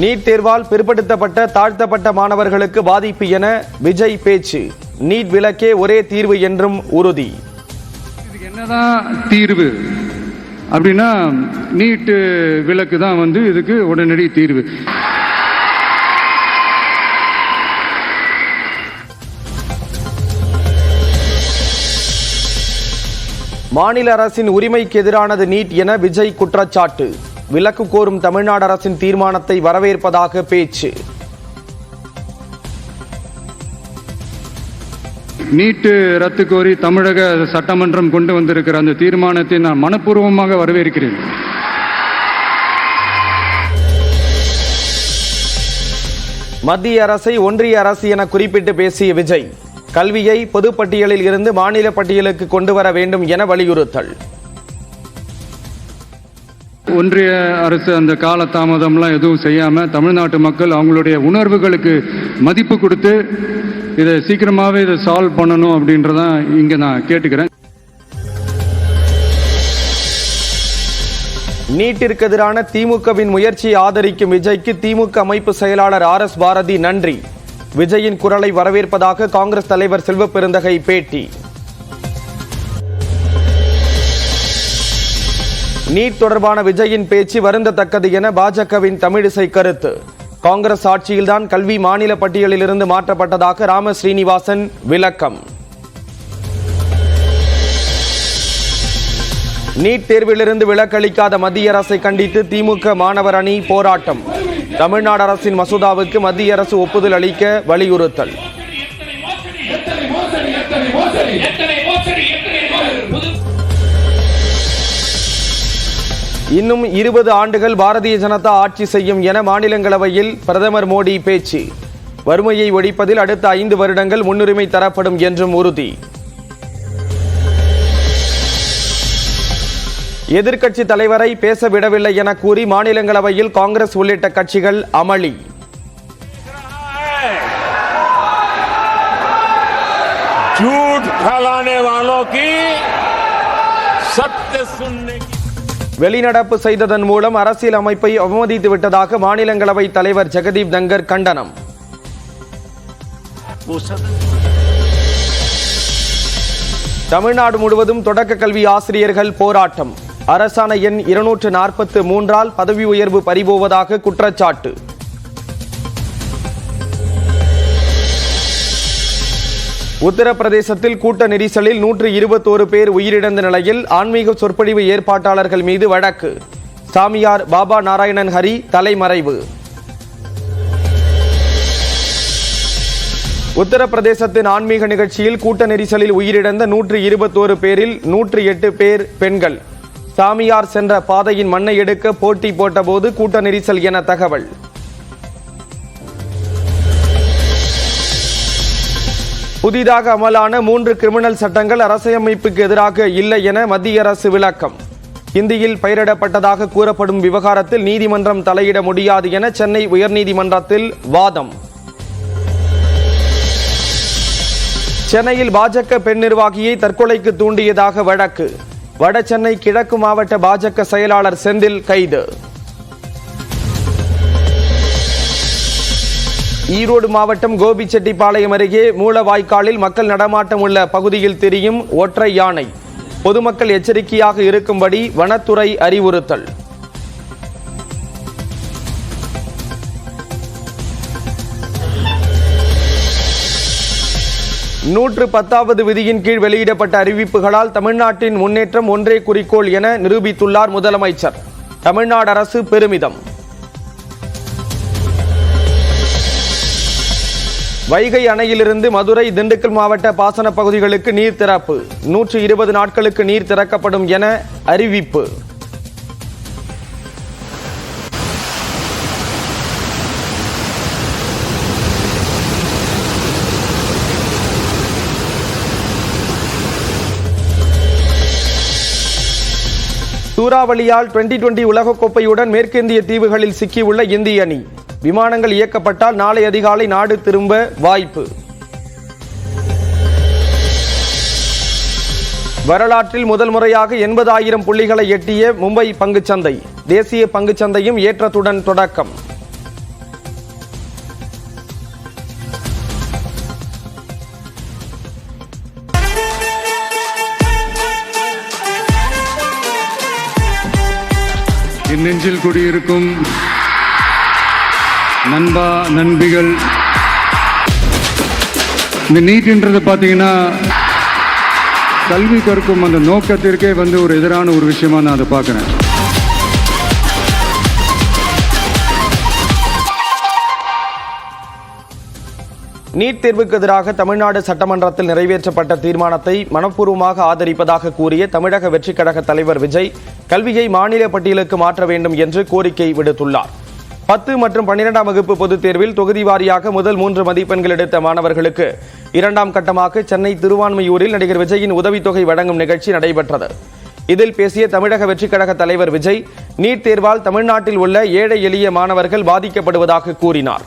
NEET தேர்வால் பிற்படுத்தப்பட்ட தாழ்த்தப்பட்ட மாணவர்களுக்கு பாதிப்பு என விஜய் பேச்சு. நீட் விலக்கே ஒரே தீர்வு என்றும் உறுதி. இதுக்கு என்னதான் தீர்வு? அப்படின்னா நீட்டு விலக்கு தான் வந்து இதுக்கு உடனடி தீர்வு. மாநில அரசின் உரிமைக்கு எதிரானது நீட் என விஜய் குற்றச்சாட்டு. விலக்கு கோரும் தமிழ்நாடு அரசின் தீர்மானத்தை வரவேற்பதாக பேச்சு. நீட்டு ரத்து கோரி தமிழக சட்டமன்றம் கொண்டு வந்திருக்கிற அந்த தீர்மானத்தை நான் மனப்பூர்வமாக வரவேற்கிறேன். மத்திய அரசை ஒன்றிய அரசு என குறிப்பிட்டு பேசிய விஜய் கல்வியை பொதுப்பட்டியலில் இருந்து மாநில பட்டியலுக்கு கொண்டு வர வேண்டும் என வலியுறுத்தல். ஒன்றிய அரசு அந்த கால தாமதம்லாம் எதுவும் செய்யாம தமிழ்நாட்டு மக்கள் அவங்களுடைய உணர்வுகளுக்கு மதிப்பு கொடுத்து இதை சீக்கிரமாவே இதை சால்வ் பண்ணணும் அப்படின்றதான் இங்க நான் கேட்டுக்கிறேன். நீட்டிற்கு எதிரான திமுகவின் முயற்சியை ஆதரிக்கும் விஜய்க்கு திமுக அமைப்பு செயலாளர் ஆர் எஸ் பாரதி நன்றி. விஜயின் குரலை வரவேற்பதாக காங்கிரஸ் தலைவர் செல்வ பெருந்தகை பேட்டி. நீட் தொடர்பான விஜயின் பேச்சு வருந்தத்தக்கது என பாஜகவின் தமிழிசை கருத்து. காங்கிரஸ் ஆட்சியில்தான் கல்வி மாநில பட்டியலிலிருந்து மாற்றப்பட்டதாக ராம ஸ்ரீனிவாசன் விளக்கம். நீட் தேர்விலிருந்து விலக்களிக்காத மத்திய அரசை கண்டித்து திமுக மாணவர் அணி போராட்டம். தமிழ்நாடு அரசின் மசோதாவுக்கு மத்திய அரசு ஒப்புதல் அளிக்க வலியுறுத்தல். இன்னும் இருபது ஆண்டுகள் பாரதிய ஜனதா ஆட்சி செய்யும் என மாநிலங்களவையில் பிரதமர் மோடி பேச்சு வறுமையை ஒழிப்பதில் அடுத்த ஐந்து வருடங்கள் முன்னுரிமை தரப்படும் என்றும் உறுதி எதிர்க்கட்சி தலைவரை பேச விடவில்லை என கூறி மாநிலங்களவையில் காங்கிரஸ் உள்ளிட்ட கட்சிகள் அமளி झूठ फैलाने वालों की सत्य सुनने की வெளிநடப்பு செய்ததன் மூலம் அரசியல் அமைப்பை அவமதித்து விட்டதாக மாநிலங்களவை தலைவர் ஜெகதீப் தங்கர் கண்டனம். தமிழ்நாடு முழுவதும் தொடக்க கல்வி ஆசிரியர்கள் போராட்டம். அரசாணை எண் இருநூற்று நாற்பத்து மூன்றால் பதவி உயர்வு பறிபோவதாக குற்றச்சாட்டு. உத்தரப்பிரதேசத்தில் கூட்ட நெரிசலில் நூற்று இருபத்தோரு பேர் உயிரிழந்த நிலையில் ஆன்மீக சொற்பொழிவு ஏற்பாட்டாளர்கள் மீது வழக்கு. சாமியார் பாபா நாராயணன் ஹரி தலைமறைவு. உத்தரப்பிரதேசத்தின் ஆன்மீக நிகழ்ச்சியில் கூட்ட நெரிசலில் உயிரிழந்த நூற்று இருபத்தோரு பேரில் நூற்று எட்டு பேர் பெண்கள். சாமியார் சென்ற பாதையின் மண்ணை எடுக்க போட்டி போட்டபோது கூட்ட நெரிசல் என தகவல். புதிதாக அமலான மூன்று கிரிமினல் சட்டங்கள் அரசியலமைப்புக்கு எதிராக இல்லை என மத்திய அரசு விளக்கம். இந்தியில் பெயரிடப்பட்டதாக கூறப்படும் விவகாரத்தில் நீதிமன்றம் தலையிட முடியாது என சென்னை உயர்நீதிமன்றத்தில் வாதம். சென்னையில் பாஜக பெண் நிர்வாகியை தற்கொலைக்கு தூண்டியதாக வழக்கு. வட சென்னை கிழக்கு மாவட்ட பாஜக செயலாளர் செந்தில் கைது. ஈரோடு மாவட்டம் கோபிச்செட்டிப்பாளையம் அருகே மூலவாய்க்காலில் மக்கள் நடமாட்டம் உள்ள பகுதியில் தெரியும் ஒற்றை யானை. பொதுமக்கள் எச்சரிக்கையாக இருக்கும்படி வனத்துறை அறிவுறுத்தல். நூற்று பத்தாவது விதியின் கீழ் வெளியிடப்பட்ட அறிவிப்புகளால் தமிழ்நாட்டின் முன்னேற்றம் ஒன்றே குறிக்கோள் என நிரூபித்துள்ளார் முதலமைச்சர். தமிழ்நாடு அரசு பெருமிதம். வைகை அணையிலிருந்து மதுரை திண்டுக்கல் மாவட்ட பாசன பகுதிகளுக்கு நீர் திறப்பு. நூற்று இருபது நாட்களுக்கு நீர் திறக்கப்படும் என அறிவிப்பு. சூறாவளியால் டுவெண்டி டுவெண்டி உலகக்கோப்பையுடன் மேற்கிந்திய தீவுகளில் சிக்கியுள்ள இந்திய அணி. விமானங்கள் இயக்கப்பட்டால் நாளை அதிகாலை நாடு திரும்ப வாய்ப்பு. வரலாற்றில் முதல் முறையாக எண்பதாயிரம் புள்ளிகளை எட்டிய மும்பை பங்குச்சந்தை. தேசிய பங்குச்சந்தையும் ஏற்றத்துடன் தொடக்கம். என் நெஞ்சில் குடியிருக்கும் நண்பா நண்பிகள். இந்த நீட்ன்றது பார்த்தீங்கன்னா கல்வி கற்கும் அந்த நோக்கத்திற்கே வந்து ஒரு எதிரான ஒரு விஷயமா நான் அதை பார்க்குறேன். நீட் தேர்வுக்கு எதிராக தமிழ்நாடு சட்டமன்றத்தில் நிறைவேற்றப்பட்ட தீர்மானத்தை மனப்பூர்வமாக ஆதரிப்பதாக கூறிய தமிழக வெற்றிக் கழக தலைவர் விஜய் கல்வியை மாநில பட்டியலுக்கு மாற்ற வேண்டும் என்று கோரிக்கை விடுத்துள்ளார். பத்து மற்றும் பன்னிரெண்டாம் வகுப்பு பொதுத் தேர்வில் தொகுதி வாரியாக முதல் மூன்று மதிப்பெண்கள் எடுத்த மாணவர்களுக்கு இரண்டாம் கட்டமாக சென்னை திருவான்மையூரில் நடிகர் விஜயின் உதவித்தொகை வழங்கும் நிகழ்ச்சி நடைபெற்றது. இதில் பேசிய தமிழக வெற்றிக் கழக தலைவர் விஜய் நீட் தேர்வால் தமிழ்நாட்டில் உள்ள ஏழை எளிய மாணவர்கள் பாதிக்கப்படுவதாக கூறினார்.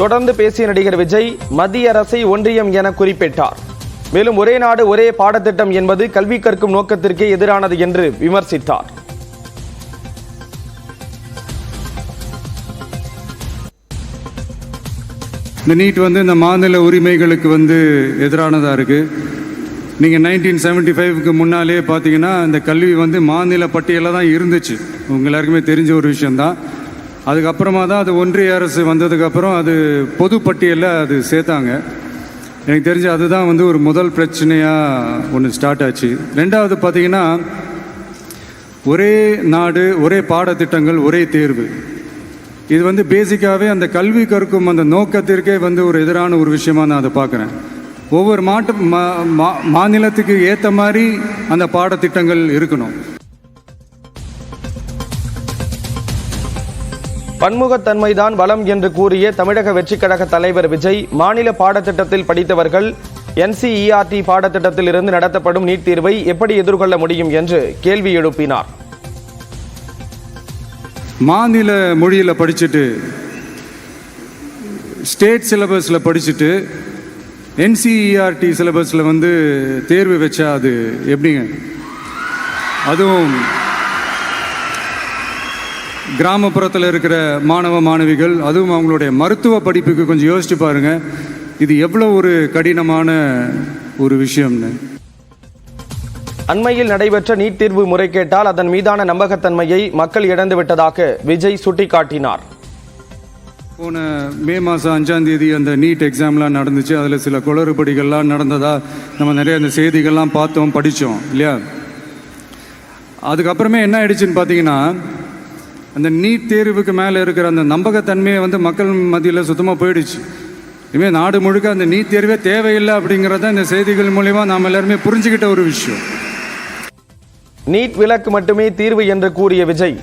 தொடர்ந்து பேசிய நடிகர் விஜய் மத்திய அரசை ஒன்றியம் என குறிப்பிட்டார். மேலும் ஒரே நாடு ஒரே பாடத்திட்டம் என்பது கல்வி கற்கும் நோக்கத்திற்கே எதிரானது என்று விமர்சித்தார். இந்த நீட் வந்து இந்த மாநில உரிமைகளுக்கு வந்து எதிரானதாக இருக்குது நீங்கள் நைன்டீன் செவன்ட்டி ஃபைவ்க்கு முன்னாலே பார்த்தீங்கன்னா இந்த கல்வி வந்து மாநில பட்டியலில் தான் இருந்துச்சு. உங்க எல்லாருக்குமே தெரிஞ்ச ஒரு விஷயந்தான் அதுக்கப்புறமா தான் அது ஒன்றிய அரசு வந்ததுக்கப்புறம் அது பொது பட்டியலில் அது சேர்த்தாங்க. எனக்கு தெரிஞ்சு அதுதான் வந்து ஒரு முதல் பிரச்சனையாக ஒன்று ஸ்டார்ட் ஆச்சு. ரெண்டாவது பார்த்தீங்கன்னா ஒரே நாடு ஒரே பாடத்திட்டங்கள் ஒரே தேர்வு. இது வந்து பேசிக்காகவே அந்த கல்வி கற்கும் அந்த நோக்கத்திற்கே வந்து ஒரு எதிரான ஒரு விஷயமா நான் அதை பார்க்குறேன் ஒவ்வொரு மாட்டு மா- மா- மாநிலத்துக்கு ஏற்ற மாதிரி அந்த பாடத்திட்டங்கள் இருக்கணும். பன்முகத்தன்மைதான் பலம் என்று கூறிய தமிழக வெற்றிக் கழக தலைவர் விஜய் மாநில பாடத்திட்டத்தில் படித்தவர்கள் என்சிஇஆர்டி பாடத்திட்டத்தில் இருந்து நடத்தப்படும் நீட் தேர்வை எப்படி எதிர்கொள்ள முடியும் என்று கேள்வி எழுப்பினார். மாநில மொழியில் படிச்சுட்டு ஸ்டேட் சிலபஸில் படிச்சுட்டு என்சிஇஆர்டி சிலபஸில் வந்து தேர்வு வச்சா அது எப்படிங்க? அதுவும் கிராமப்புறத்தில் இருக்கிற மாணவ மாணவிகள் அதுவும் அவங்களுடைய மருத்துவ படிப்புக்கு கொஞ்சம் யோசிச்சு பாருங்க. இது எவ்வளோ ஒரு கடினமான ஒரு விஷயம்னு. அண்மையில் நடைபெற்ற நீட் தேர்வு முறைகேட்டால் அதன் மீதான நம்பகத்தன்மையை மக்கள் இழந்து விட்டதாக விஜய் சுட்டிக்காட்டினார். போன மே மாதம் அஞ்சாம் தேதி அந்த நீட் எக்ஸாம்லாம் நடந்துச்சு. அதில் சில குளறுபடிகள்லாம் நடந்ததா நம்ம நிறைய அந்த செய்திகள்லாம் பார்த்தோம் படித்தோம் இல்லையா? அதுக்கப்புறமே என்ன ஆயிடுச்சுன்னு பார்த்தீங்கன்னா அந்த நீட் தேர்வுக்கு மேலே இருக்கிற அந்த நம்பகத்தன்மையை வந்து மக்கள் மத்தியில் சுத்தமாக போயிடுச்சு. இனிமேல் நாடு முழுக்க அந்த நீட் தேர்வே தேவையில்லை அப்படிங்கிறத இந்த செய்திகள் மூலிமா நாம் எல்லாருமே புரிஞ்சுக்கிட்ட ஒரு விஷயம். நீட் விலக்கு மட்டுமே தீர்வு என்று கூறிய விஜய்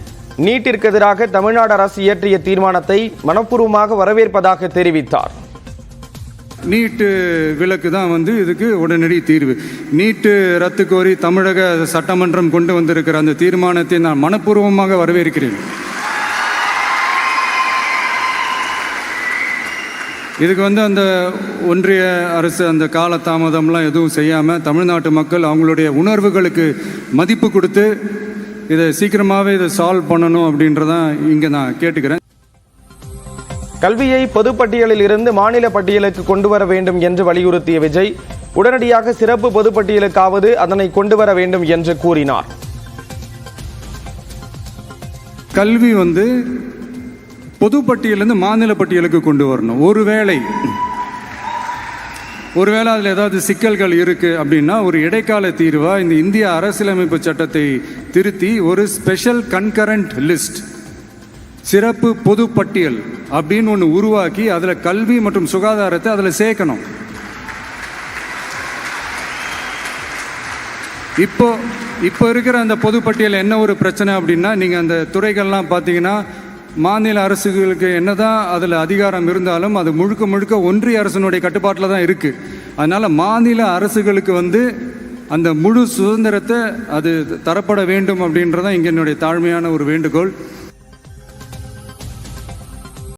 நீட்டிற்கு எதிராக தமிழ்நாடு அரசு இயற்றிய தீர்மானத்தை மனப்பூர்வமாக வரவேற்பதாக தெரிவித்தார். நீட்டு விலக்கு தான் வந்து இதுக்கு உடனடி தீர்வு. நீட்டு ரத்து கோரி தமிழக சட்டமன்றம் கொண்டு வந்திருக்கிற அந்த தீர்மானத்தை நான் மனப்பூர்வமாக வரவேற்கிறேன். இதுக்கு வந்து அந்த ஒன்றிய அரசு அந்த காலதாமதம்லாம் எதுவும் செய்யாமல் தமிழ்நாட்டு மக்கள் அவங்களுடைய உணர்வுகளுக்கு மதிப்பு கொடுத்து இதை சீக்கிரமாகவே இதை சால்வ் பண்ணணும் அப்படின்றதான் இங்கே நான் கேட்டுக்கிறேன். கல்வியை பொதுப்பட்டியலில் இருந்து மாநில பட்டியலுக்கு கொண்டு வர வேண்டும் என்று வலியுறுத்திய விஜய் உடனடியாக சிறப்பு பொதுப்பட்டியலுக்காவது அதனை கொண்டு வர வேண்டும் என்று கூறினார். கல்வி வந்து பொதுப்பட்டியலிருந்து மாநில பட்டியலுக்கு கொண்டு வரணும். ஒருவேளை ஒருவேளை அதில் ஏதாவது சிக்கல்கள் இருக்குது அப்படின்னா ஒரு இடைக்கால தீர்வாக இந்த இந்திய அரசியலமைப்பு சட்டத்தை திருத்தி ஒரு ஸ்பெஷல் கன்கரண்ட் லிஸ்ட் சிறப்பு பொது பட்டியல் அப்படின்னு ஒன்று உருவாக்கி அதில் கல்வி மற்றும் சுகாதாரத்தை அதில் சேர்க்கணும். இப்போ இப்போ இருக்கிற அந்த பொதுப்பட்டியல் என்ன ஒரு பிரச்சனை அப்படின்னா நீங்கள் அந்த துறைகள்லாம் பார்த்தீங்கன்னா மாநில அரசுகளுக்கு என்னதான் அதில் அதிகாரம் இருந்தாலும் அது முழுக்க முழுக்க ஒன்றிய அரசினுடைய கட்டுப்பாட்டில் தான் இருக்குது அதனால் மாநில அரசுகளுக்கு வந்து அந்த முழு சுதந்திரத்தை அது தரப்பட வேண்டும் அப்படின்றதான் இங்கே என்னுடைய தாழ்மையான ஒரு வேண்டுகோள்.